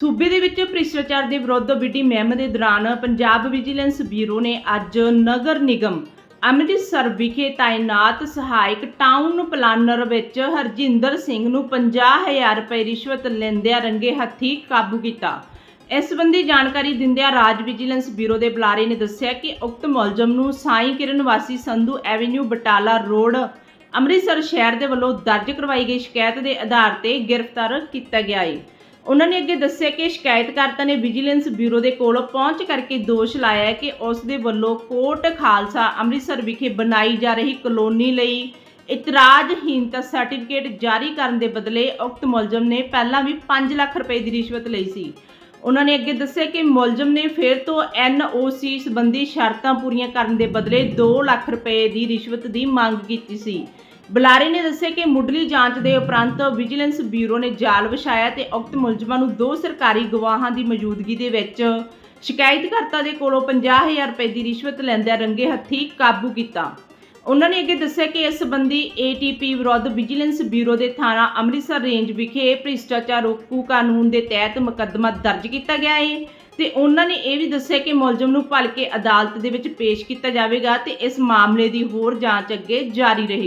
ਸੂਬੇ ਦੇ ਵਿੱਚ ਭ੍ਰਿਸ਼ਟਾਚਾਰ ਦੇ ਵਿਰੁੱਧ ਬਿਟੀ ਮਹਿਮ ਦੇ ਦੌਰਾਨ ਪੰਜਾਬ ਵਿਜੀਲੈਂਸ ਬਿਊਰੋ ਨੇ ਅੱਜ ਨਗਰ ਨਿਗਮ ਅੰਮ੍ਰਿਤਸਰ ਵਿਖੇ ਤਾਇਨਾਤ ਸਹਾਇਕ ਟਾਊਨ ਪਲਾਨਰ ਵਿੱਚ ਹਰਜਿੰਦਰ ਸਿੰਘ ਨੂੰ 50000 ਰੁਪਏ ਰਿਸ਼ਵਤ ਲੈਂਦਿਆਂ ਰੰਗੇ ਹੱਥੀਂ ਕਾਬੂ ਕੀਤਾ। ਇਸ ਸੰਬੰਧੀ ਜਾਣਕਾਰੀ ਦਿੰਦਿਆਂ ਰਾਜ ਵਿਜੀਲੈਂਸ ਬਿਊਰੋ ਦੇ ਬੁਲਾਰੇ ਨੇ ਦੱਸਿਆ ਕਿ ਉਕਤ ਮੁਲਜ਼ਮ ਨੂੰ ਸਾਈਂ ਕਿਰਨ ਵਾਸੀ ਸੰਧੂ ਐਵੇਨਿਊ ਬਟਾਲਾ ਰੋਡ, ਅੰਮ੍ਰਿਤਸਰ ਸ਼ਹਿਰ ਦੇ ਵੱਲੋਂ ਦਰਜ ਕਰਵਾਈ ਗਈ ਸ਼ਿਕਾਇਤ ਦੇ ਆਧਾਰ ਤੇ ਗ੍ਰਿਫਤਾਰ ਕੀਤਾ ਗਿਆ ਹੈ ਉਹਨਾਂ ਨੇ ਅੱਗੇ ਦੱਸਿਆ ਕਿ ਸ਼ਿਕਾਇਤਕਰਤਾ ਨੇ ਵਿਜੀਲੈਂਸ ਬਿਊਰੋ ਦੇ ਕੋਲ ਪਹੁੰਚ ਕਰਕੇ ਦੋਸ਼ ਲਾਇਆ ਕਿ ਉਸ ਦੇ ਵੱਲੋਂ ਕੋਟ ਖਾਲਸਾ ਅੰਮ੍ਰਿਤਸਰ ਵਿਖੇ ਬਣਾਈ ਜਾ ਰਹੀ ਕਲੋਨੀ ਲਈ ਇਤਰਾਜ਼ਹੀਨਤਾ ਸਰਟੀਫਿਕੇਟ ਜਾਰੀ ਕਰਨ ਦੇ ਬਦਲੇ ਉਕਤ ਮੁਲਜ਼ਮ ਨੇ ਪਹਿਲਾਂ ਵੀ 5 ਲੱਖ ਰੁਪਏ ਦੀ ਰਿਸ਼ਵਤ ਲਈ ਸੀ। ਉਹਨਾਂ ਨੇ ਅੱਗੇ ਦੱਸਿਆ ਕਿ ਮੁਲਜ਼ਮ ਨੇ ਫਿਰ ਤੋਂ ਐਨਓਸੀ ਸੰਬੰਧੀ ਸ਼ਰਤਾਂ ਪੂਰੀਆਂ ਕਰਨ ਦੇ ਬਦਲੇ 2 ਲੱਖ ਰੁਪਏ ਦੀ ਰਿਸ਼ਵਤ ਦੀ ਮੰਗ ਕੀਤੀ ਸੀ। ਬੁਲਾਰੇ ਨੇ ਦੱਸਿਆ ਕਿ ਮੁੱਢਲੀ ਜਾਂਚ ਦੇ ਉਪਰੰਤ ਵਿਜੀਲੈਂਸ ਬਿਊਰੋ ਨੇ ਜਾਲ ਵਿਛਾਇਆ ਤੇ ਉਕਤ ਮੁਲਜ਼ਮਾਂ ਨੂੰ ਦੋ ਸਰਕਾਰੀ ਗਵਾਹਾਂ ਦੀ ਮੌਜੂਦਗੀ ਦੇ ਵਿੱਚ ਸ਼ਿਕਾਇਤਕਰਤਾ ਦੇ ਕੋਲੋਂ 50000 ਰੁਪਏ ਦੀ ਰਿਸ਼ਵਤ ਲੈਂਦਿਆਂ ਰੰਗੇ ਹੱਥੀਂ ਕਾਬੂ ਕੀਤਾ। ਉਹਨਾਂ ਨੇ ਅੱਗੇ ਦੱਸਿਆ ਕਿ ਇਸ ਸੰਬੰਧੀ ਏਟੀਪੀ ਵਿਰੁੱਧ ਵਿਜੀਲੈਂਸ ਬਿਊਰੋ ਦੇ ਥਾਣਾ ਅੰਮ੍ਰਿਤਸਰ ਰੇਂਜ ਵਿਖੇ ਭ੍ਰਿਸ਼ਟਾਚਾਰ ਰੋਕੂ ਕਾਨੂੰਨ ਦੇ ਤਹਿਤ ਮੁਕੱਦਮਾ ਦਰਜ ਕੀਤਾ ਗਿਆ ਹੈ ਤੇ ਉਹਨਾਂ ਨੇ ਇਹ ਵੀ ਦੱਸਿਆ ਕਿ ਮੁਲਜ਼ਮ ਨੂੰ ਭਲਕੇ ਅਦਾਲਤ ਦੇ ਵਿੱਚ ਪੇਸ਼ ਕੀਤਾ ਜਾਵੇਗਾ ਤੇ ਇਸ ਮਾਮਲੇ ਦੀ ਹੋਰ ਜਾਂਚ ਅੱਗੇ ਜਾਰੀ ਰਹੇਗੀ।